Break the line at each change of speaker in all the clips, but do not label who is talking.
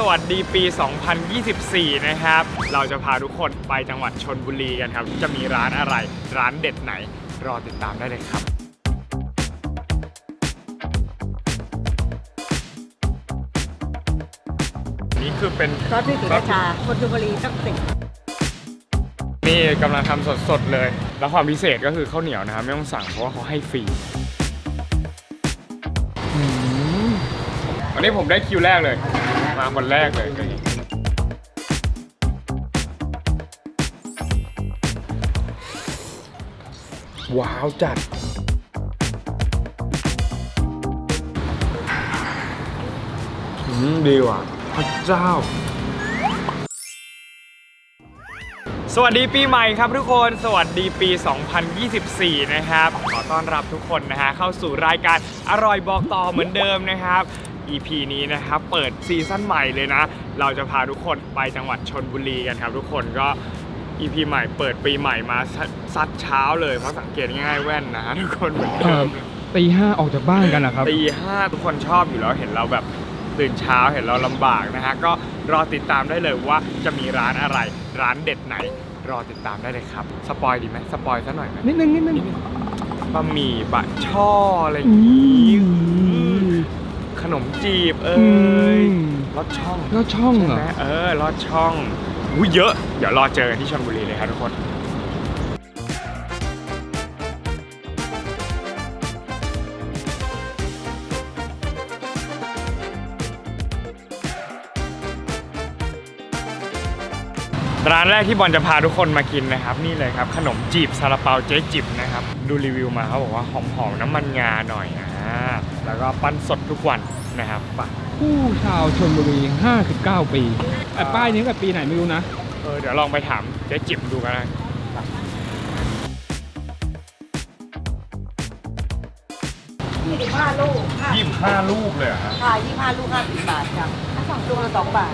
สวัสดีปี 2024 นะครับ เราจะพาทุกคนไปจังหวัดชนบุรีกันครับ จะมีร้านอะไร ร้านเด็ดไหน รอติดตามได้เลยครับ นี่คือเป็น
ซอสพริกศรีราชาคนชลบุรีต้องติด
นี่กำลังทำสดๆเลย แล้วความพิเศษก็คือข้าวเหนียวนะครับ ไม่ต้องสั่งเพราะว่าเขาให้ฟรีอืมวันนี้ผมได้คิวแรกเลย มาคนแรกเลยว้าวจัด อืม ดีว่ะพระเจ้า สวัสดีปีใหม่ครับทุกคน สวัสดีปี 2024 นะครับ ขอต้อนรับทุกคนนะฮะเข้าสู่รายการอร่อยบอกต่อเหมือนเดิมนะครับ EP นี้นะครับ เปิดซีซั่นใหม่เลยนะ เราจะพาทุกคนไปจังหวัดชนบุรีกันครับ ทุกคนก็ EP ใหม่เปิดปีใหม่มาซัดซัดเช้าเลยเพราะสังเกตง่ายๆแว่นนะฮะทุกคนเหมือนเดิม
ตีห้าออกจากบ้านกันนะครับ
ตีห้าทุกคนชอบอยู่แล้วเห็นเราแบบตื่นเช้าเห็นเราลำบากนะฮะก็รอติดตามได้เลยว่าจะมีร้านอะไร ร้านเด็ดไหน รอติดตามได้เลยครับ สปอยดีไหมสปอยซะหน่อยไหม
นิดนึงนิดนึง
บะหมี่บะช่ออะไรอย่างนี้ ขนมจีบเอ้ยรสช่อง
ก็ช่องเหรอ
ใช่ไหมเออรสช่องอุ้ยเยอะ เดี๋ยวรอเจอกันที่ชลบุรีเลยครับทุกคน ร้านแรกที่บอลจะพาทุกคนมากินนะครับนี่เลยครับขนมจีบซาลาเปาเจ๊จิบนะครับดูรีวิวมาเขาบอกว่าหอมๆน้ำมันงาหน่อยอ่าแล้วก็ปั้นสดทุกวัน นะครับไป
ผู้ชาวชนบุรี 59 ปีแต่ป้ายนี้กับปีไหนไม่รู้นะ
เออเดี๋ยวลองไปถามเจ๊จิบดูกันนะ
25ลูกค่ะ
ยี่สิบห้าลูกเลยเหรอฮะ
ค่ะ25ลูก50บาทจ้ะถ้าสองลูกละ2บาท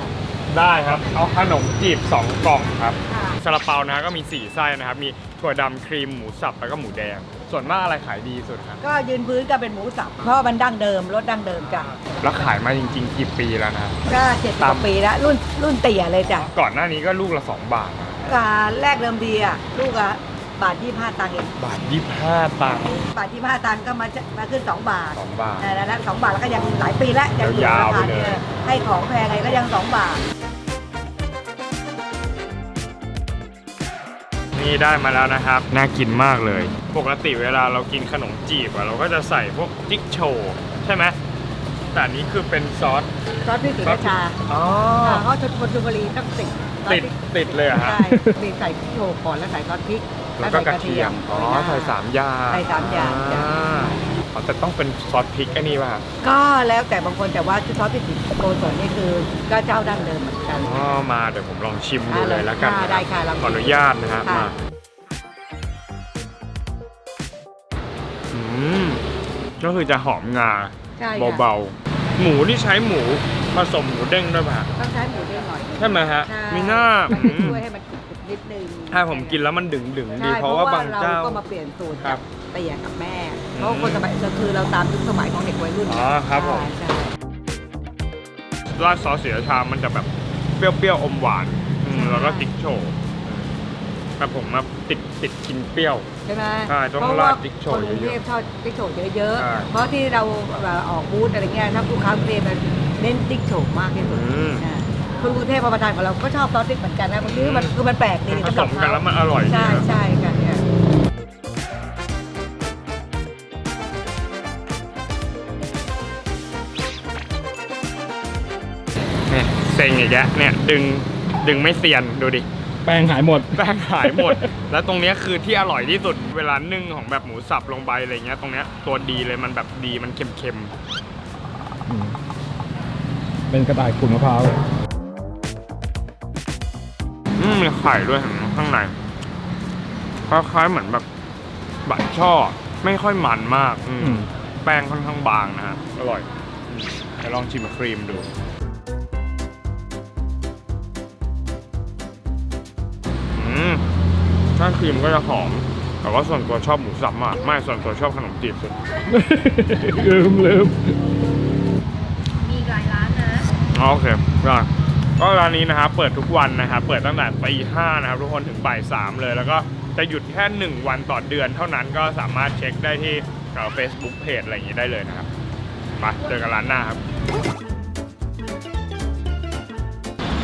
ได้ครับ เอาขนมจีบ2กล่องครับ
ค่ะ
ซาลาเปานะก็มี4ไส้นะครับ มีถั่วดำครีมหมูสับแล้วก็หมูแดง ส่วนมากอะไรขายดีสุดครับ
ก็ยืนพื้นก็เป็นหมูสับ เพราะมันดั้งเดิมรสดั้งเดิมจ้ะ
แล้วขายมาจริงๆกี่ปีแล้วนะ
ก็เจ็ด
ตาม
กว่าปีแล้วรุ่นรุ่นเตี่ยเลยจ้ะ
ก่อนหน้านี้ก็ลูกละ 2 บาทนะ
ก็แรกเดิมทีอะลูกอะบาท25ตังค์เอง
บาทยี่ห้าตังค์
บาท 25ตังค์ก็มาจะมาขึ้น2บาท
สองบาท
แต่แล้วสองบาทแล้วก็ยังหลายปีแล้วยังอยู่
ยาวๆ
ราคา
ไปเลย
เนี่ยให้ของแพงไงก็ยัง2บาท
นี่ได้มาแล้วนะครับ น่ากินมากเลย ปกติเวลาเรากินขนมจีบอะเราก็จะใส่พวกจิ๊กโชว์ใช่ไหมแต่อันนี้คือเป็นซอส
ซอสพริกศรีราชา
อ๋อ
ค่ะเพราะชนคนชลบุรีต้องติดซอส
ติด
พริก
ติดเลยเหรอะฮะ
ใช่มีใส่พริกโชว์ก่อนแล้วใส่ซอสพริก
แล้วก็กระเทียม อ๋อ ใส่สามอย่าง
ใส่สามอย่างจ้ะ
อ๋ อแต่ต้องเป็นซอสพริกไอันนี้ป่ะ
ก็แล้วแต่บางคนแต่ว่าซอสพริกโกสนนี่คือก็เจ้าดั้งเดิมเหมือนกัน
อ๋อมาเดี๋ยวผมลองชิมดูเลยแล้วกัน
ค่ะ
นะ
ได้ค่ะลอง
ขออนุญาตนะฮะ
ค่ะ
มาอืมก็คือจะหอมงา
ใช่ค่ะ
เบาๆ หมูที่ใช้หมูผสมหมูเด้งด้วยป่ะฮะ
ต้องใช้หมูเด้งหน่อย
ใช่ไหมฮะ
ใช่
มีหน้า
มัน
อื
จะ
ม
ช่วยให้มันกรุบ นิดนึง
ถ้าผมกินแล้วมันดึงดึงๆดี
ใช่
เพราะว่าบางเจ้า
เราก็มาเปลี่ยนสูตร
ครั
จา
บ
กเตี่ยกับแม่ เพราะคนสมัยก็คือเราตามยุคสมัยของเด็กวัยรุ่น
อ๋อครับผม
ใช่
ราดซอสเสียชามมันจะแบบเปรี้ยวๆอมหวานอืมแล้วก็ติ๊กโชว์แต่ผมมาติดติดกินเปรี้ยว
ใช่ไหม
ใช่ต้อง
เพราะ
รา
ว่า
ดติ๊กโชว์
คนกรุง
เย
เท
อะ
พชอบติ๊กโชว์เยอะ
ใช่
ๆ เพราะที่เราแบบออกบูธอะไรเงี้ยถ้าลูกค้ากรุงเทพมันเน้นติ๊กโชว์มากที่สุด
อืม
นะ คนกรุงเทพมาประทานของเราก็ชอบซอสติ๊กเหมือนกันนะบางทีมันคือมันแปลกดี
ผสมกันแล้วมันอร่อยดี
ใช่
นะ
ใช่กันเนี่ย
เนี่ยเซ็งอีกแล้วเนี่ยดึงดึงไม่เซียนดูดิ
แป้งหายหมด
แป้งหายหมด แล้วตรงเนี้ยคือที่อร่อยที่สุดเวลานึ่งของแบบหมูสับลงไปอะไรเงี้ย ตรงเนี้ยตัวดีเลยมันแบบดีมันเค็ม
อืมเป็นกระต่ายขูดมะพร้าว
ๆ อืมมีไข่ด้วยเห็นไหมข้างในคล้ายๆเหมือนแบบบัตรช่อ ไม่ค่อยมันมาก อืม
อืม
แป้งค่อนข้างบางนะฮะ อร่อยอืมเดี๋ยวลองชิมครีมดู อืมถ้าครีมก็จะหอม แต่ว่าส่วนตัวชอบหมูสับมาก ไม่ส่วนตัวชอบขนมจีบสุด
ลืมลืม
มีหลายร้านนะ
ออ๋อโอเคได้ ก็ร้านนี้นะครับเปิดทุกวันนะครับเปิดตั้งแต่ตีห้านะครับทุกคนถึงบ่ายสามเลย แล้วก็จะหยุดแค่หนึ่งวันต่อเดือนเท่านั้นก็สามารถเช็คได้ที่เฟซบุ๊กเพจอะไรอย่างนี้ได้เลยนะครับมาเจอกันร้านหน้าครับ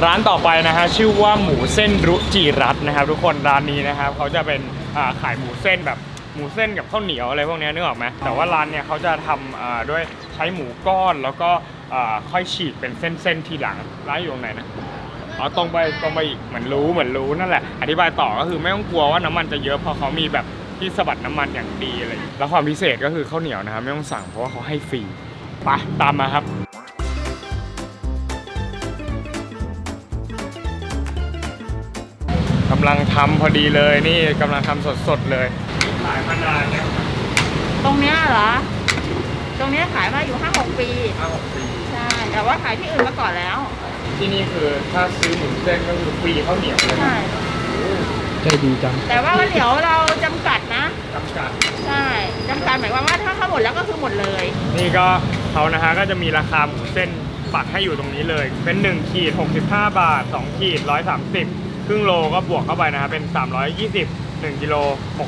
ร้านต่อไปนะฮะชื่อว่าหมูเส้นรุจิรัตนะครับ ทุกคนร้านนี้นะครับเขาจะเป็นขายหมูเส้นแบบหมูเส้นกับข้าวเหนียวอะไรพวกนี้นึกออกไหมแต่ว่าร้านเนี่ยเขาจะทำด้วยใช้หมูก้อนแล้วก็ ค่อยฉีกเป็นเส้นๆทีหลังร้านอยู่ตรงไหนนะอ๋อตรงไปตรงไปอีกเหมือนรู้เหมือนรู้นั่นแหละ อธิบายต่อก็คือไม่ต้องกลัวว่าน้ำมันจะเยอะเพราะเขามีแบบที่สะบัดน้ำมันอย่างดีอะไรอย่างเงี้ยแล้วความพิเศษก็คือข้าวเหนียวนะครับไม่ต้องสั่งเพราะว่าเขาให้ฟรีไปตามมาครับกำลังทำพอดีเลยนี่กำลังทำสดๆเลยขายมานานเนี่ย
ตรงเนี้ยเหรอ ตรงเนี้ยขายมาอยู่ห้าหกปี
ห้าหกปี
ใช่ แต่ว่าขายที่อื่นมาก่อนแล้ว
ที่นี่คือถ้าซื้อหมูเส้นก็คือฟรีข้าวเหนียวเลย
ใช่
ใจดีจัง
แต่ว่าข้าวเหนียวเราจำกัดนะ
จำกัด
ใช่จำกัดหมายความว่าถ้าเขาหมดแล้วก็คือหมดเลย นี่
นี่ก็เขานะฮะก็จะมีราคาหมูเส้นปักให้อยู่ตรงนี้เลย เป็น1ขีด65 บาท 2 ขีด 130 ครึ่งโลก็บวกเข้าไปนะฮะเป็น 320 1กิโล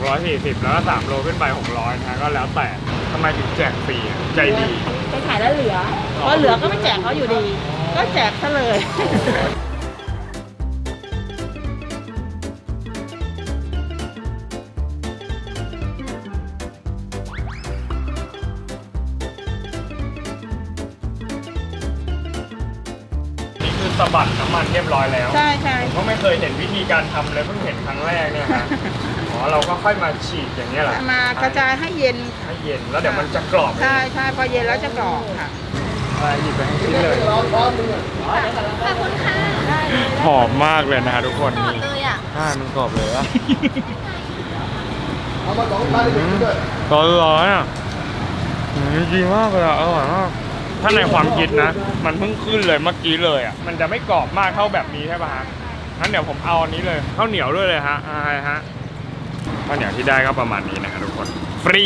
640 แล้วก็3โลขึ้นไป 600นะฮะก็แล้วแต่ทำไมถึงแจกฟรีอะใจดี
ไปขายแล้วเหลือพอเหลือก็ไม่แจกเขาอยู่ดี ก็แจกซะเลยำ
มันเรียบร้อยแล้ว
ใช่ใช่
ผมก็ไม่เคยเห็นวิธีการทำเลยเพิ่งเห็นครั้งแรกเนี่ยฮะอ๋อเราก็ค่อยมาฉีกอย่างนี้ยแหละ
มากระจายให้เย็น
ให้เย็นแล้วเดี๋ยวมันจะกรอบ
ใช่ใช่พอเย็นแล้วจะกรอบค่ะ
อะไรหยิบไปให้ชิ้นเลยหอมมากเลยนะฮะทุกคนนี่
เลยอะ
อ่ามันกรอบเลยอะร้อนร้อนๆอะอืมดีมากเลยอะอร่อยมาก ถ้าในความคิดนะ มันเพิ่งขึ้นเลยเมื่อกี้เลยอะ มันจะไม่กรอบมากเท่าแบบนี้ใช่ป่ะฮะงั้นเดี๋ยวผมเอาอันนี้เลยข้าวเหนียวด้วยเลยฮะอะไรฮะข้าวเหนียวที่ได้ก็ประมาณนี้นะทุกคน ฟรี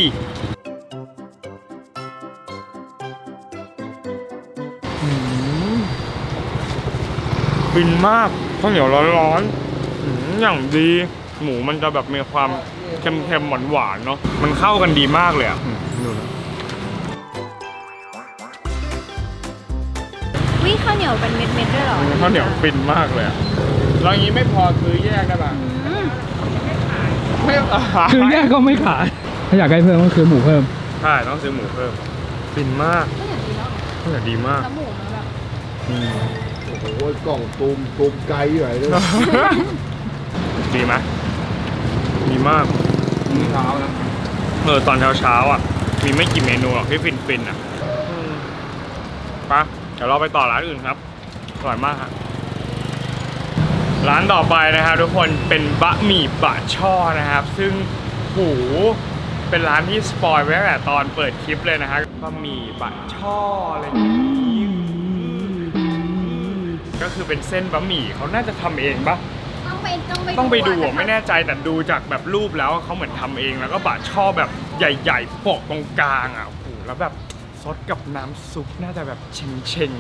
ฟินมากข้าวเหนียวร้อนๆอืมอย่างดี หมูมันจะแบบมีความเค็มๆหวานๆเนาะ มันเข้ากันดีมากเลยอะอืมดูนะา
วเหนียวเป็นเม็ดๆด้วยเหรอ
ข้าวเหนียวฟินมากเลยอะแล้วอย่างนี้ไม่พอซื้อแยกได้ป่ะไม่
คือแยกก็ไม่ขาย ถ้าอยากได้เพิ่มก็คือหมูเพิ่ม
ใช่ต้องซื้อหมูเพิ่ม ฟินมากข้าวเหนียวดีมาก
แล้วหมูมันแบบ
อืม
โอ้โหกล่องตูมตูมไกลใหญ่เลย
ดีไหมดีมากเช้านะเออตอนเช้าเช้าๆอะ มีไม่กี่เมนูหรอกที่ฟินฟินๆอะไปะเดี๋ยวเราไปต่อร้านอื่นครับอร่อยมากฮะร้านต่อไปนะครับทุกคนเป็นบะหมี่บะช่อนะครับ ซึ่งหูเป็นร้านที่สปอยไว้ตั้งแต่ตอนเปิดคลิปเลยนะฮะบะหมี่บะช่ออะไรอย่างนี้ก็คือเป็นเส้นบะหมี่เขาน่าจะทำเองปะ
ต้องไปต้องไป
ต้องไปดู
อะ
อะไม่แน่ใจแต่ดูจากแบบรูปแล้วเขาเหมือนทำเองแล้วก็บะช่อแบบใหญ่ๆโปะตรงกลางอะโอ้โหแล้วแบบ ซดกับน้ำซุปน่าจะแบบเชงเชง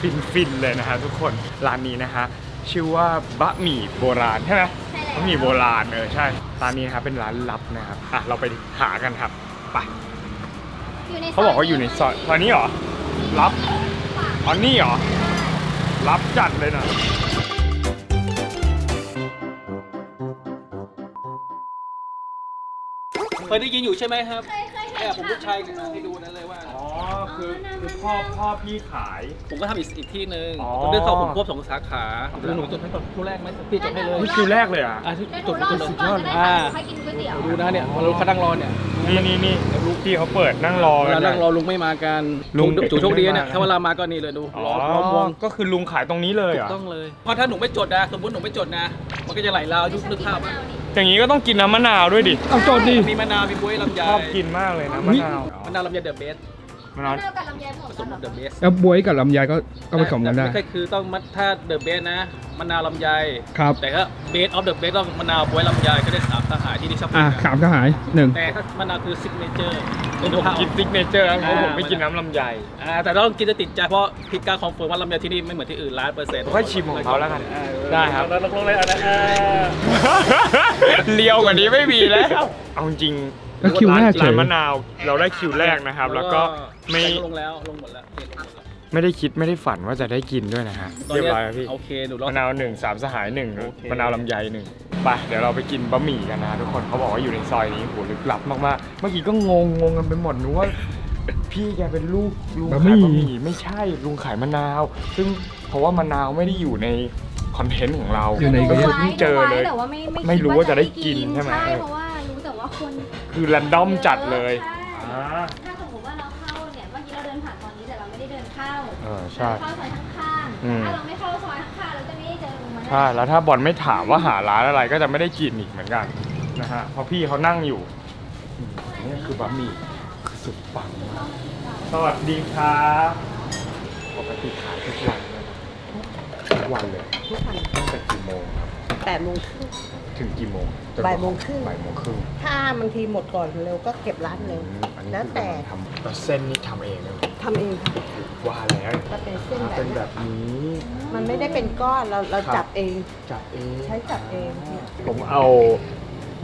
ฟินฟินๆเลยนะฮะทุกคนร้านนี้นะฮะชื่อว่าบะหมี่โบราณใช่ไหม
ใช่แล้ว
บะหมี่โบราณเออใช่ร้านนี้นะครับเป็นร้านลับนะครับอะเราไปหากันครับไป
อยู่ใน
เขาบอกว่าอยู่ในซอยซอยนี้เหรอลับอ๋อนี่เหรอรับจัดเลยนะ
เคยได้ยินอยู่ใช่ไหมครับ
เคย เคยเห็น
เนี่ยผมลูกชาย
ค่ะ
ให้ดูนั่นเลยว่า
อ๋อคือคือพ่อพ่อพี่ขาย
ผมก็ทำอีกอีกที่หนึ่ง
อ๋อ
ผมเดินเข้าผมควบสองสาขาคือหนูจดให้ก่อนคู่แรกไหมพี่จดให้เลย
นี่คิวแรกเลยอะ
อะที่
เดี๋ยวห
จ
นู
ด
รอ
จด
ดู
เลย
ก่อนจะได้
อ่า
สั่งให้กินก๋วยเตี๋ยว
ดูนะเนี่ยเราเขานั่งรอเนี่ย
นี่นี่นี่ลูกพี่เขาเปิดนั่งรอ
เว
กั
ลานนั่งรอลุงไม่มากัน
ลุง
จู่โชคดีเนี่ย
ไม่มา
ถ้าเวลามาก็นี่เลยดู
อ๋
ร
อ
อรอวง
ก็คือลุงขายตรงนี้เลยเหร
ถู
อะ
กต้องเลยเพราะถ้าหนูไม่จดนะสมมติหนูไม่จดนะ มันก็จะไหลราวยุคนึกภาพอะ
อย่างนี้ก็ต้องกินน้ำมะนาวด้วยดิ
เอาโจทย์ดิ
มีมะนาวมีบ๊วยลำไย
ชอบกินมากเลยนะมะนาว
มะนาวลำไยเดอะเบส
มมะนาว
มะนาวกับลำไยผ
ผ
ส
ส
ม
ม
กัน
เดอะเบส
แล้วบวยกับลำไยก็ก็ผสมกันได้
ไม่ใช่คือต้องมัดถ้าเดอะเบสนะมะนาวลำไย
ครับ
แต่ก็เบสออฟเดอะเบสต้องมะนาวบวยลำไยก็ได้สามสาขาที่นี่ชอบกิ
อะ
นกัน
ขามก็หายหนึ่ง
แต่ถ้ามะนาวคือซิกเนเจอร์
ผมกินซิกเนเจอร์แล้วเพราะ
อ่า
ผมไม่กินน้ำลำไย
อ่าแต่ต้องกินจะติดใจเพราะพี่กล้าคอนเฟิร์มว่าลำไยที่นี่ไม่เหมือนที่อื่นล้านเปอร์เซ็นต์
ค่อยชิมของเขาแล้วกัน
อ่า
ได้ครับ
แล้วลงเลยเอานะอ่า
เลียวกว่านี้ไม่มีแล้ว เอาจริง
แล้วคิวแรกเฉ
ร้าน
ย
มะนาวเราได้คิวแรกนะครับ แล้วก็ไม่
แต่ลงแล้วลงหมดแล้ว
ไม่ได้คิดไม่ได้ฝันว่าจะได้กินด้วยนะฮะ
ตอน
เรียบ
นี้
ร้อยแล้วพี่
โอเคหนูลอง
มะนาวหนึ่งสามสหายหนึ่ง
โอเค
มะนาวลำไยหนึ่งไปเดี๋ยวเราไปกินบะหมี่กันนะทุกคนเขาบอกว่าอยู่ในซอยนี้โหลึกลับมากๆเมื่อกี้ก็งงงงกันไปหมดนึกว่า พี่แกเป็นลูกลุง
บะ
ขาย
หมี่
บะหมี่ไม่ใช่ลุงขายมะนาว ซึ่งเพราะว่ามะนาวไม่ได้อยู่ในคอนเทนต์ของเรา
อยู่ใน
ก็
นี้
คือเพิ่งเจอเลย
แต่ว่าไม่ไม่
ไม่รู้ว่าจะได้กินใช่ไหม
ใช่เพราะว่ารู้แต่ว่า คน
คือแรนดอมจัดเลย
ใช่
อ่า
ถ้าสมมติว่าเราเข้าเนี่ย เมื่อกี้เราเดินผ่านตอนนี้แต่เราไม่ได้เดินเข้า
เออใช่
เราเข้าซอยข้างๆ
อืม
ถ้าเราไม่เข้าซอยข้างๆเราจะไม่ได้เจอลุงมา
ใช่แล้วถ้าบอลไม่ถามว่าหาร้านอะไรก็จะไม่ได้กินอีกเหมือนกันนะฮะ เพราะพี่เขานั่งอยู่อืมนี่คือบะหมี่คือสุดปังมาก สวัสดีครับปกติขายทุกวันเลยนะทุกวันเลย
ทุกวัน
ตั้งแต่กี่โมงครับ
แปดโมงครึ่ง
ถึงกี่โมงจ น
บ่ายโมงครึ่ง
บ่ายโมงครึ่ง
ถ้าบางทีหมดก่อนเร็วก็เก็บร้านเร็ว
อืมอันนี้
แล้ว
คือ
แต่
กำลังทำแล้วเส้นนี่ทำเองเลย
ทำเองค่ะ
ว่าแล้ว
ถ้าเป็นเส้น
ถ้า
แบ
เป็
บ
นแบบนี้
มันไม่ได้เป็นก้อนเราเรา
ครับ
จับเอง
จับเอง
ใช้จับเองเนี่ย
ผมเอา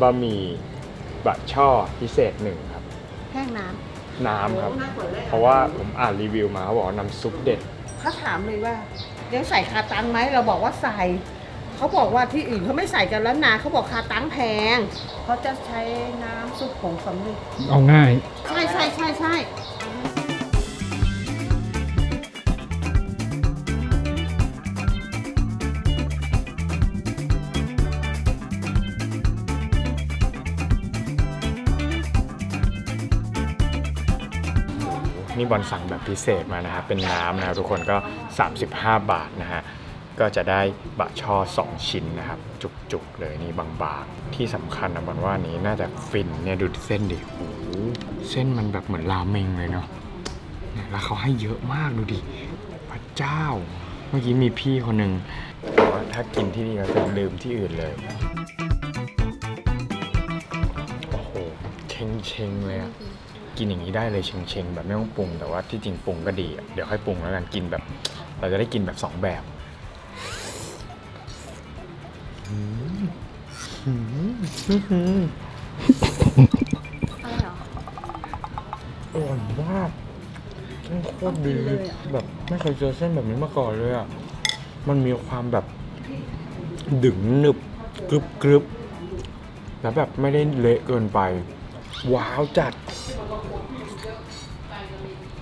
บะหมี่บะช่อพิเศษหนึ่งครับ
แห้งน้
น้ำครับ
โอ้น่ากลัวเลย
เพราะว่าผมอ่านรีวิวมาเขาบอกว่าน้ำซุปเด็ดำ
เขาถามเลยว่ายังใส่คาตังไหมเราบอกว่าใส่ เขาบอกว่าที่อื่นเขาไม่ใส่กันแล้วนะเขาบอกคาตังแพงเขาจะใช้น้ำซุปผงสำเร็จ
เอาง่าย
ใช่ใช่ใช่ใช่
นี่บอลสั่งแบบพิเศษมานะครับเป็นน้ำนะครับทุกคนก็ 35 บาทนะฮะ ก็จะได้บะช่อ2 ชิ้นนะครับ จุกๆ เลยนี่บางๆ ที่สำคัญนะบอลว่านี้น่าจะฟินเนี่ยดูเส้นดิโอ้เส้นมันแบบเหมือนราเมงเลยเนาะแล้วเขาให้เยอะมากดูดิพระเจ้า เมื่อกี้มีพี่คนหนึ่งบอกว่าถ้ากินที่นี่แล้วจะลืมที่อื่นเลยโอ้โหเชงเชงเลยอะกินอย่างนี้ได้เลยเชงเชงแบบไม่ต้องปรุงแต่ว่าที่จริงปรุงก็ดีอะเดี๋ยวค่อยปรุงแล้วกันกินแบบ เราจะได้กินแบบสองแบบ อืมอืมอืม
อะไรเหรอ
อร่อยมากโคตรดีแบบไม่เคยเจอเส้นแบบนี้มาก่อนเลยอะ มันมีความแบบ ดึงหนึบกรึบกรึบแล้วแบบไม่ได้เละเกินไป ว้าวจัด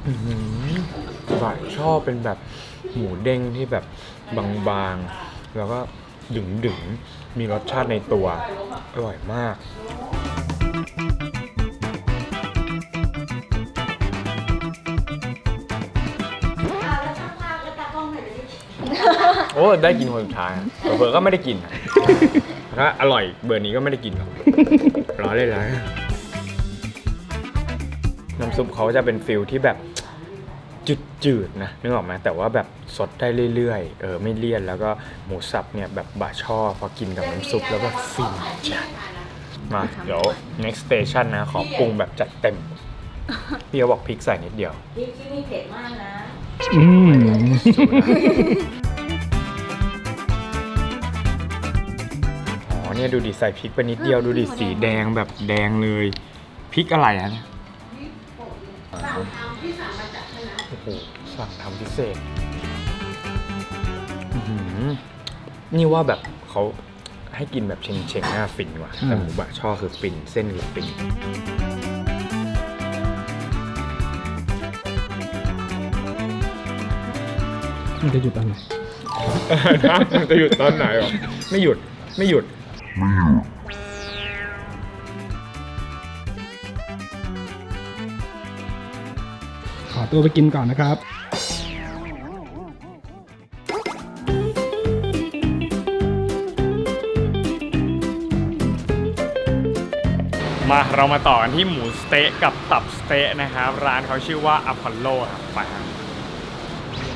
อื้อหือบะช่อเป็นแบบหมูเด้งที่แบบบางๆ แล้วก็ ดึงดึงๆมีรสชาติในตัว อร่อยมาก โอ้ได้กินคนสุดท้ายอะเบอร์ก็ไม่ได้กินอะถ้าอร่อยเบอร์นี้ก็ไม่ได้กินหรอกร้อเลยร้อน้ำซุปเขาจะเป็นฟิลที่แบบ จืดๆนะนึกออกไหมแต่ว่าแบบสดได้เรื่อยๆ เออไม่เลี่ยนแล้วก็หมูสับเนี่ยแบบบะช่อพอกินกับน้ำซุปแล้วก็ฟินจัดมาเดี๋ยว next station นะ ขอปรุงแบบจัดเต็ม พี่เขาบอกพริกใส่นิดเดียว
ที่ที่นี่เผ็ดมากนะ
อืม
อ๋อเนี่ยดูดิใส่พริกไปนิดเดียวดูดิสีแดงแบบแดงเลยพริกอะไรอะเนี่ยโอ้โหสั่งทำพิเศษอื้อหือนี่ว่าแบบเขาให้กินแบบเชงๆน่าฟินกว่าแต่หมูบะช่อคือฟินเส้นคือฟิน
มันจะหยุดตอนไหน
มันจะหยุดตอนไหนหรอไม่หยุดไม่หยุด
ขอ ตัวไปกินก่อนนะครับ
มาเรามาต่อกันที่หมูสเต๊ะกับตับสเต๊ะนะครับ ร้านเขาชื่อว่าอพอลโลครับไปครับ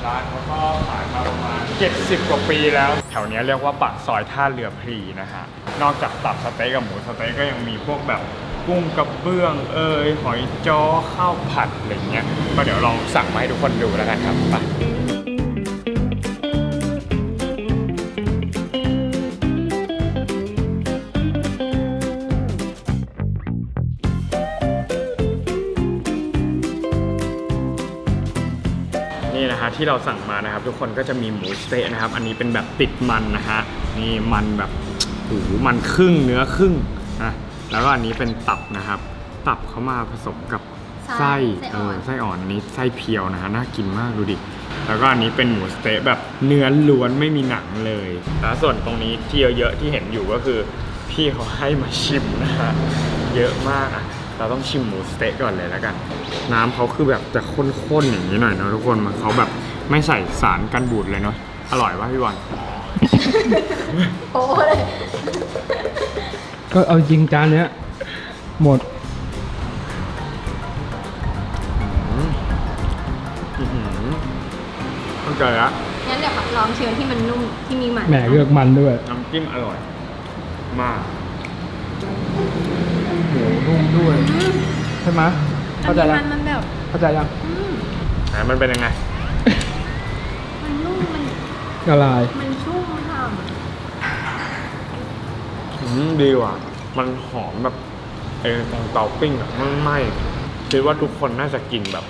ร้านเขาก็ขายมาประมาณ 70 กว่าปีแล้ว แถวเนี้ยเรียกว่าปากซอยท่าเรือพรีนะฮะนอกจากตับสเต๊ะกับหมูสเต๊ะก็ยังมีพวกแบบ กุ้งกระเบื้องเอยหอยจ้อข้าวผัดอะไรเงี้ยก็เดี๋ยวลองสั่งมาให้ทุกคนดูแล้วกันครับไปนี่นะฮะที่เราสั่งมานะครับ ทุกคนก็จะมีหมูสเต๊ะนะครับ อันนี้เป็นแบบติดมันนะฮะนี่มันแบบโอ้โหมันครึ่งเนื้อครึ่งนะ แล้วก็อันนี้เป็นตับนะครับ ตับเขามาผสมกับไส้
ไส้
เอ
อ่อ
อนไส้อ่อนอันนี้ไส้เพียวนะฮะน่ากินมากดูดิแล้วก็อันนี้เป็นหมูสเต๊ะแบบเนื้อล้วนไม่มีหนังเลยแล้วส่วนตรงนี้ที่เยอะๆที่เห็นอยู่ก็คือ พี่เขาให้มาชิมนะฮะเยอะมากอะเราต้องชิมหมูสเต๊ะก่อนเลยแล้วกัน น้ำเขาคือแบบจะข้นๆอย่างนี้หน่อยเนอะทุกคนมันเขาแบบไม่ใส่สารกันบูดเลยเนาะอร่อยป่ะพี่บอล
โอ้เลย
ก็เอาจริงจานเนี้ย หมด
อื้อหือเข้าใจละ
งั้นเดี๋ยวขอลองเชียวที่มันนุ่มที่มีมัน
แหมเลือกมันด้วย
น้ำจิ้มอร่อย มาก
หมูนุ่มด้วย
อืม
ใช่ไหม
อั
เข้านใจ
นี้
ยัง
มันมันแบบ
เข้าใจยัง
อืม
ไหนมันเป็นยังไง
มันนุ่มมัน
ละลาย
มันชุ่มฉ่
อืมดีว่ะ มันหอมแบบไอ้ตรงเตาปิ้งอะมันไหม้คิดว่าทุกคนน่าจะกินแบบ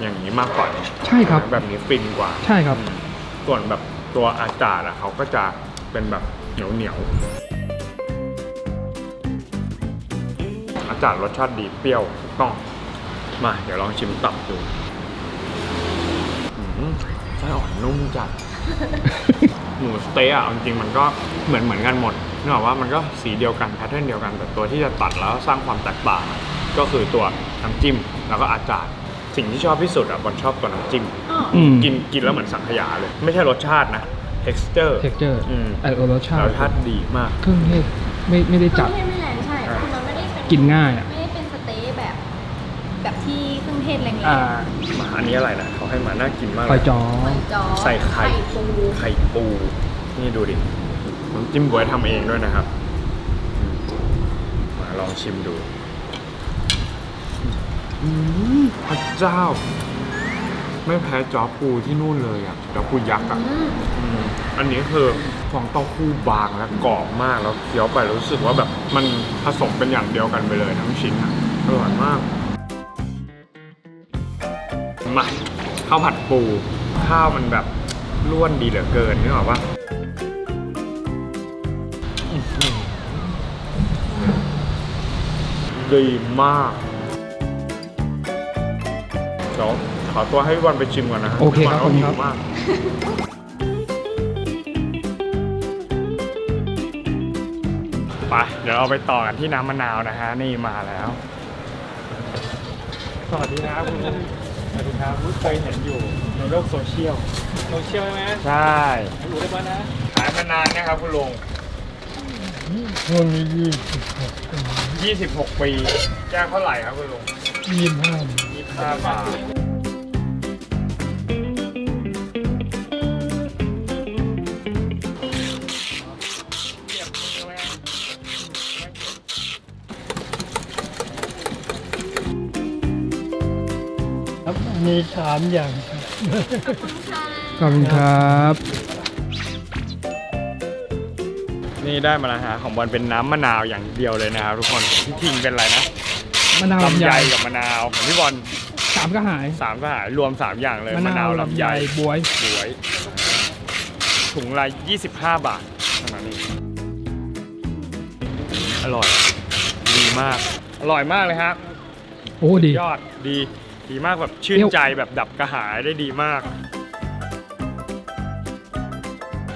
อย่างนี้มากกว่า
ใช่ครับ
แบบนี้ฟินกว่า
ใช่ครับ
อืมส่วนแบบตัวอาจารย์อะเขาก็จะเป็นแบบเหนียวเหนียวๆอาจารย์รสชาติดีเปรี้ยวถูกต้อง มา เดี๋ยวลองชิมตับดูอืมไส้อ่อนนุ่มจัด หมูสเต๊ะอะเอาจริงๆมันก็เหมือนเหมือนกันหมด นึกออกว่ามันก็สีเดียวกันแพทเทิร์นเดียวกัน แต่ตัวที่จะตัดแล้วสร้างความแตกต่างอะก็คือตัวน้ำจิ้มแล้วก็อาจารย์ สิ่งที่ชอบที่สุดอะบอลชอบตัวน้ำจิ้มำ
อ้อ
อืม
กินกินแล้วเหมือนสังขยาเลย ไม่ใช่รสชาตินะ texture
texture
อืม
ไอโอรสชาติ
รสชาติดีมาก
เครื่องเทศไม่ไม่ได้
เครื่
จั
อ
ด
งเทศไม่แรงใช่
อ่า
คือมันไม่ได้เป็น
กินง่ายอะ
ไม่ได้เป็นสเต๊ะแบบ แบบที่เครื่องเทศแรง
อ่า
มาอันนี้อะไรนะเขาให้มาน่ากินมาก
ไฟ
เลย
จอ
ๆหอยจ้อ
ใส่ไข่
ปู
ไข่ปูนี่ดูดิ น้ำจิ้มบวยทำเองด้วยนะครับ มาลองชิมดูอืมพระเจ้า ไม่แพ้จอปูที่นู่นเลยอะจอปูยักษ์อะ
อั
นนี้คือฟองเต้าหู้บางและกรอบมากแล้วเคี้ยวไปรู้สึกว่าแบบมันผสมเป็นอย่างเดียวกันไปเลยทั้งชิ้นอะอร่อยมากมาข้าวผัดปู ข้าวมันแบบร่วนดีเหลือเกินนึกออกปะ ดีมากเดี๋ยวขอตัวให้วันไปชิมก่อนนะฮะ
โอเคครับ
วัน
ผม
หิ
ควรับ
มาก ไป เดี๋ยวเราไปต่อกันที่น้ำมะนาวนะฮะ นี่มาแล้ว สวัสดีนะครับคุณลุงสวัสดีครับรู้เคยเห็นอยู่ในโลกโซเชียล
โซเชียลใช่ไหม
ใช่
รู้ได้ป่ะนะ
ขายมานานนะครับคุณลุง
วันนี้ยี่
26 ปี แจ้งเท่าไหร่ครับคุณลุง
ยี่ห้า
25 บาท
ครับมีสามอย่างครับ
ค่ะ
ขอบคุณครับ
นี่ได้มาแล้วฮะของบอลเป็นน้ำมะนาวอย่างเดียวเลยนะครับทุกคนพี่ทิงเป็นอะไรนะ
มะนาว
ลำ
ลำ
ไย
ไย
กับมะนาวของพี่บอล
สามก็หาย
สามสหายรวมสามอย่างเลย
มะนาวลำไยบวย
บวยถุงละ25 บาทเท่านั้นเองอร่อย ดีมาก อร่อยมากเลยครับ
โอ้ดี
ยอดดีดีมากแบบชื่
เปรี้
น
ยว
ใจแบบดับกระหายได้ดีมาก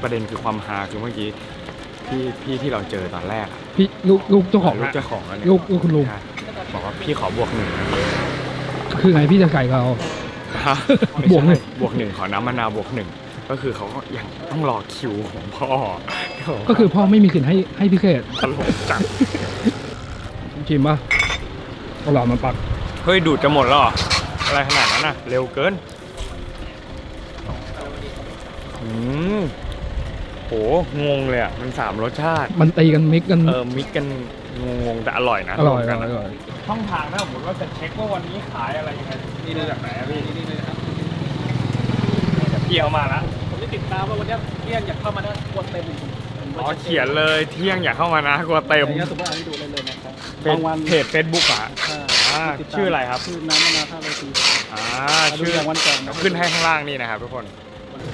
ประเด็นคือความฮาคือเมื่อกี้ พี่พี่ที่เราเจอตอนแรกอะ
พี่ลูกลูกเจ้าของ
ลูก
อะ
เจ้าของอะเนี่ย
ลูกลูกคุณลุง
ใช่บอกว่าพี่ขอบวกหนึ่งนะ
คือไงพี่จะไก่เรา
ฮะไม่
บวกหนึ่
ใช่
ง
บวกหนึ่งขอน้ำมะนาวบวกหนึ่งก็คือเขาก็ยังต้องรอคิวของพ่อ
ก็คือพ่อไม่มีขืนให้ให้พิเศษ
ตลกจัง
ชิมป่ะเอาหลอดมาปัก
เฮ้ยดูดจะหมดแล้วเหรออะไรขนาดนั้นน่ะ เร็วเกินอืมโห งงเลยอะ มันสามรสชาติ
มันตีกันมิกกัน
เออ มิกกันงงๆแต่อร่อยนะ
อร่อย
วมกัน
อ
นะ
ร่อย
ช่องทางถ้าสมมติว่าจะเช็คว่าวันนี้ขายอะไรยังไงนี่เลยจากไหนอะพี่
นี่เลยครับ
พี่เอามาละ
ผมจะติดตามว่าวันเนี้ยเที่ยงอยากเข้ามานะกดเต็ม
อ๋อเขียนเลยเที่ยงอยากเข้ามานะกลัวเต็ม
อย่างเงี้ยสมมติเอาให้ดูเลยเลยนะครับ
เป็น
บางวัน
เพจเฟซบุ๊กอะอ่า
ติดตาม
ชื่ออะไรครับ
ชื่อน้ำมะนาวท่าโรตี
อ่า
มาดู
ชื่อ
อย่างวันก่อนนะ
ขึ้นให้ข้างล่างนี่นะครับทุกคน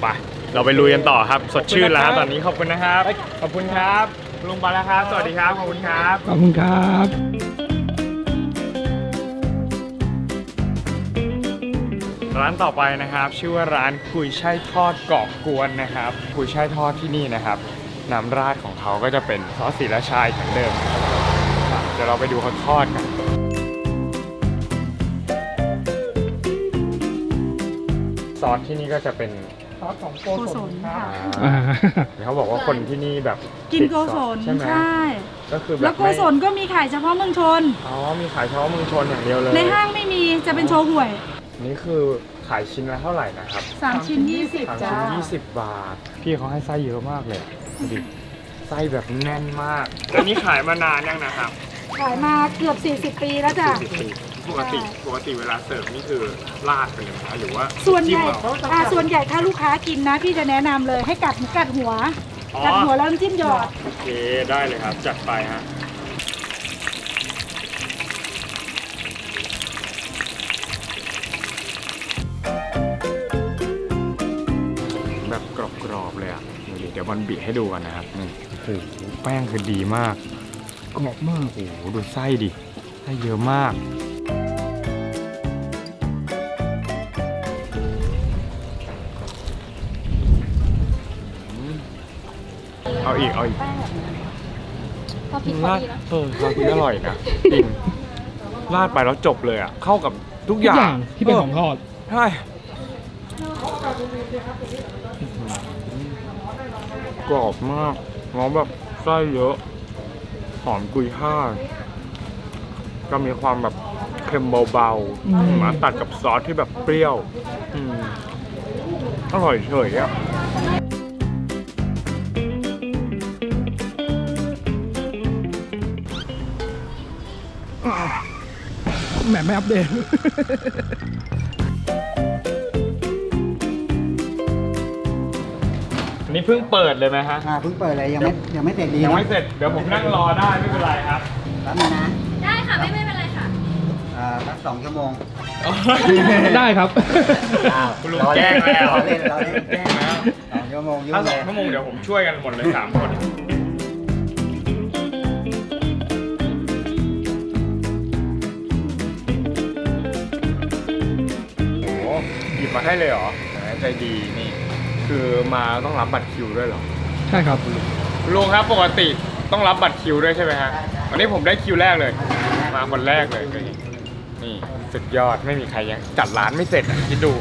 ไปเราไปลุยกันต่อครับ สดชื่นแล้วครับตอนนี้ขอบคุณนะครับ ขอบคุณครับลุงไปแล้วครับ สวัสดีครับ ขอบคุณครับ
ขอบคุณครับ
ร้านต่อไปนะครับ ชื่อว่าร้านกุยช่ายทอดเกาะกวนนะครับกุยช่ายทอดที่นี่นะครับน้ำราดของเขาก็จะเป็นซอสสีราชายเหมือนเดิมครับเดี๋ยวเราไปดูเขาทอดกันซอสที่นี่ก็จะเป็น ซอสของโก
โก
ศ
ศ
ล
ล
ค่ะ
ค่ะ
อ่า
เขาบอกว่าคนที่นี่แบบ
กิน
ติด
โกศล
ใช่ไหม
ใช่
ก็คือแบบ
แล้วโกศลก็มีขายเฉพาะเมืองชน
อ๋อมีขายเฉพาะเมืองชนอย่างเดียวเลย
ในห้างไม่มีจะเป็นโชว์หวย
นี่คือขายชิ้นละเท่าไหร่นะครับ
3ชิ้น20
สาม
จ้า
ชิ้นยี่สิบบาท พี่เขาให้ไส้เยอะมากเลยดูดิไส้แบบแน่นมากอันนี้ขายมานานยังนะครับ
ขายมาเกือบ 40 ปีแล้วจ้ะ
สิบปี ปกติปกติเวลาเสิร์ฟนี่คือราดไปเลยนะหรือว่า
ส่วนให
จิ้ม
ญ่
เอา
อ่าส่วนใหญ่ถ้าลูกค้ากินนะพี่จะแนะนำเลยให้กัดกัดหัว
อ๋อ
กัดหัวแล้วน้ำจิ้มหยอด
โอเคได้เลยครับ จัดไปฮะแบบกรอบๆเลยอะดูดิเดี๋ยวบอลบิให้ดูกันนะครับนี่โอ้โหแป้งคือดีมาก
กรอบมาก
โอ้โหดูไส้ดิ ไส้เยอะมาก เอาอีก เอาอีก
พอผิดพอ
ราด
ดีแล้ว
เออราดนี้อร่อยนะจริงราดไปแล้วจบเลยอะ เข้ากับทุก
ทุ
อกย่า
อย่างงที่เป็นของทอด
ใช่กรอบมากง้อแบบไส้เยอะ หอมกุยช่าย ก็มีความแบบเค็มเบา
อืม
ๆมาตัดกับซอสที่แบบเปรี้ยวอืมอร่อยเฉยอะ
แหมไม่อัปเดต
อันนี้เพิ่งเปิดเลยไหมฮะ
อ่าเพิ่งเปิดเลยยังไม่ยังไม่เสร็จดี
ยัง
นะ
ไม่เสร็จ เดี๋ยวผมนั่งรอได้ไม่เป็นไรครับ
แป๊บนึงนะ
ได้ ค่ะ ไม่ไม่เป็นไรค่ะ
อ่าสักสองชั่วโมง
ได้ครับ
อ้าว
คุณลุงแกล้งแล้ว
เราเล่นเราเล่นแกล้งแล้ว สองชั่วโมงยุ่
ถ้างส
เล
อง
ย
ชั่วโมงเดี๋ยวผมช่วยกันหมดเลยสามคนโอ้โหหยิบมาให้เลยเหรอแหมใจดีนี่ คือมาต้องรับบัตรคิวด้วยเหรอ
ใช่ครับ
ลุงครับปกติต้องรับบัตรคิวด้วยใช่ไหมฮะวันนี้ผมได้คิวแรกเลย มาคนแรกเลยก็นี่นี่สุดยอดไม่มีใครยังจัดร้านไม่เสร็จอะคิดดู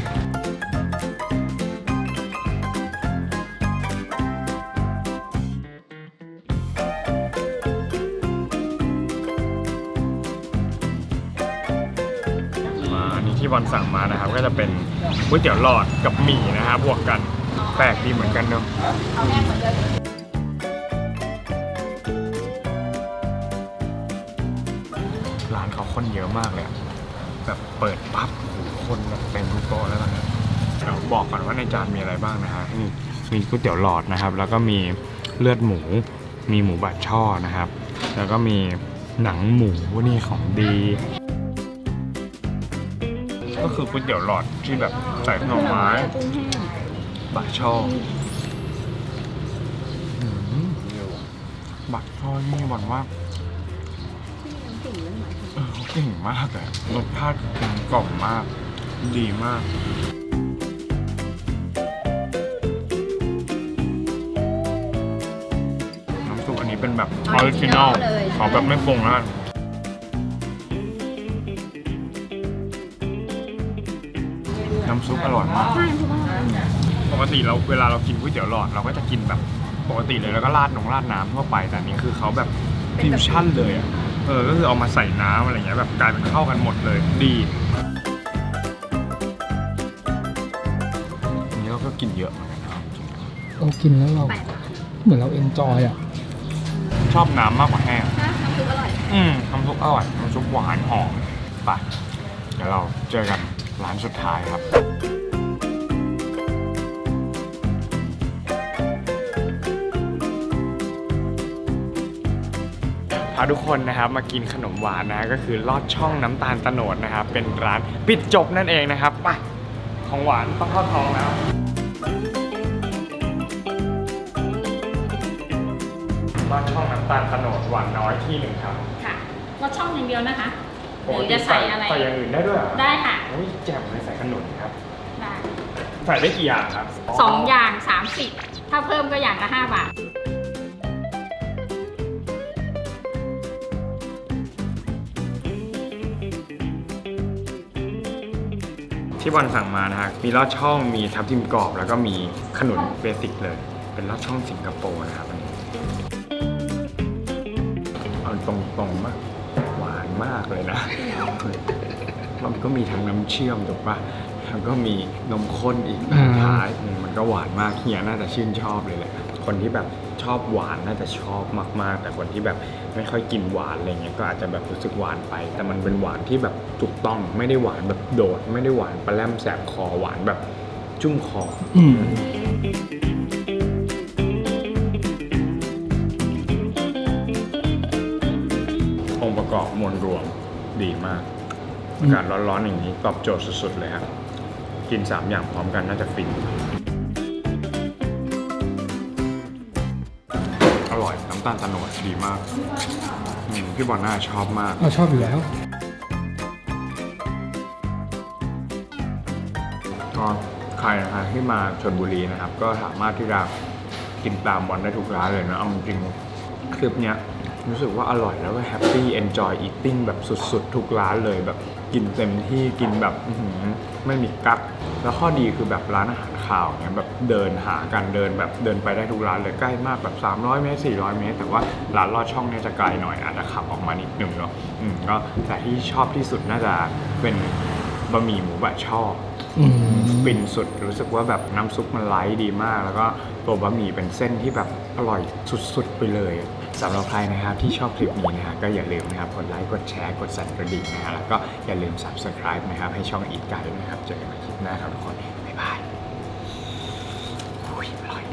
มาที่บอลสั่งมานะครับ ก็จะเป็นก๋วยเตี๋ยวหลอดกับหมี่นะครับบวกกันแปลกดีเหมือนกันเนาะ คนเยอะมากเลยอะแบบเปิดปั๊บโอ้โหคนแบบเต็มทุกโต๊ะแล้วตอนนี้เดี๋ยวบอกก่อนว่าในจานมีอะไรบ้างนะฮะนี่มีก๋วยเตี๋ยวหลอดนะครับ แล้วก็มีเลือดหมู มีหมูบาดช่อนะครับ แล้วก็มีหนังหมูนี่ของดี ก็คือก๋วยเตี๋ยวหลอดที่แบบใส่หน่อไม้บะช่ออืมบะช่อนี่หวานว่า เออเขาเก่งมากเลยรสชาติกลมกล่อมมาก ดีมาก น้ำซุปอันนี้เป็นแบบออริจินอล
เลย
ขอแบบไม่ปรุงแล้วกันน้ำซุปอร่อยมากปกติเราเวลาเรากินก๋วยเตี๋ยวหลอดเราก็จะกินแบบปกติเลยแล้วก็ราดนงราดน้ำทั่วไป แต่อันนี้คือเขาแบบฟิวชั่นเลยอะ เออก็คือเอามาใส่น้ำอะไรเงี้ยแบบกลายเป็นเข้ากันหมดเลย ดีอันนี้เราก็กินเยอะเหมือนกันนะครับ
เรากินแล้วเราเหมือนเราเอนจอยอะ
ชอบน้ำมากกว่าแห้ง
ถ้าน้ำซุปอร่อย
อืมน้ำซุปอร่อยน้ำซุปหวานหอมไปเดี๋ยวเราเจอกันร้านสุดท้ายครับ พาทุกคนนะครับมากินขนมหวานนะก็คือลอดช่องน้ำตาลตะโนดนะครับ เป็นร้านปิดจบนั่นเองนะครับไปของหวานต้องเข้าท้องแล้ว ลอดช่องน้ำตาลตะโนดหวานน้อยที่หนึ่งครับ
ค่ะรสช่องอย่างเดียวนะคะหรือจะใส่อะไร
ใส่อย่างอื่นได้ด้วยเหรอ
ได้ค่ะ
โอ้ยแจ่มเลยใส่ขนุนครับ
ได้
ใส่ได้กี่อย่างครับ
สองอย่างสามสิบถ้าเพิ่มก็อย่างละห้าบาท
ที่บอลสั่งมานะฮะมีลอดช่องมีทับทิมกรอบ แล้วก็มีขนุนเบสิกเลย เป็นลอดช่องสิงคโปร์นะครับอันนี้เอาตรงๆมากหวานมากเลยนะมันก็มีทั้งน้ำเชื่อมถูกปะแล้วก็มีนมข้นอีก
อ่า
ท้ายอืมมันก็หวานมากเฮียน่าจะชื่นชอบเลยแหละ คนที่แบบชอบหวานน่าจะชอบมาก ๆ แต่คนที่แบบไม่ค่อยกินหวานอะไรเงี้ยก็อาจจะแบบรู้สึกหวานไป แต่มันเป็นหวานที่แบบถูกต้องไม่ได้หวานแบบโดด ไม่ได้หวานปลาแรมแสบคอหวานแบบจุ่มคอ
อืม
องค์ประกอบมวลรวมดีมากอากาศร้อนๆอย่างนี้ตอบโจทย์สุดๆเลยครับกิน 3 อย่างพร้อมกันน่าจะฟินาลตะโนดดีมากอืมพี่บอลน่าชอบมาก
เราชอบอยู่แล้ว
ก็ใครนะฮะที่มาชนบุรีนะครับ ก็สามารถที่จะกินตามบอลได้ทุกร้านเลยนะเอาจริงๆคลิปเนี้ย รู้สึกว่าอร่อยแล้วก็แฮปปี้เอนจอยอีติ้งแบบสุดๆ ทุกร้านเลยแบบกินเต็มที่กินแบบอื้อหือไม่มีกักแล้วข้อดีคือแบบร้านอาหารข่าวเนี่ยแบบเดินหากันเดินแบบเดินไปได้ทุกร้านเลยใกล้มากแบบ 300 เมตร 400 เมตร แต่ว่าร้านลอดช่องเนี่ยจะไกลหน่อยอาจจะขับออกมานิดนึงเนาะอืมก็แต่ที่ชอบที่สุดน่าจะเป็นบะหมี่หมูบะช่อ
อืม
ฟินสุดรู้สึกว่าแบบน้ำซุปมันไลท์ดีมาก แล้วก็ตัวบะหมี่เป็นเส้นที่แบบอร่อยสุดๆไปเลย สำหรับใครนะครับที่ชอบคลิปนี้นะฮะก็อย่าลืมนะครับกดไลค์กดแชร์กดสั่นกระดิ่งนะฮะแล้วก็อย่าลืม subscribe นะครับให้ช่องอีกไก่นะครับเจอกันใหม่คลิปหน้าครับทุกคนบ๊ายบายอุ้ยอร่อย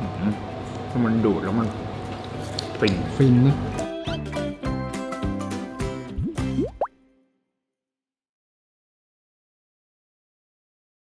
อื้อหือมันดูดแล้วมันฟิน
ฟินนะ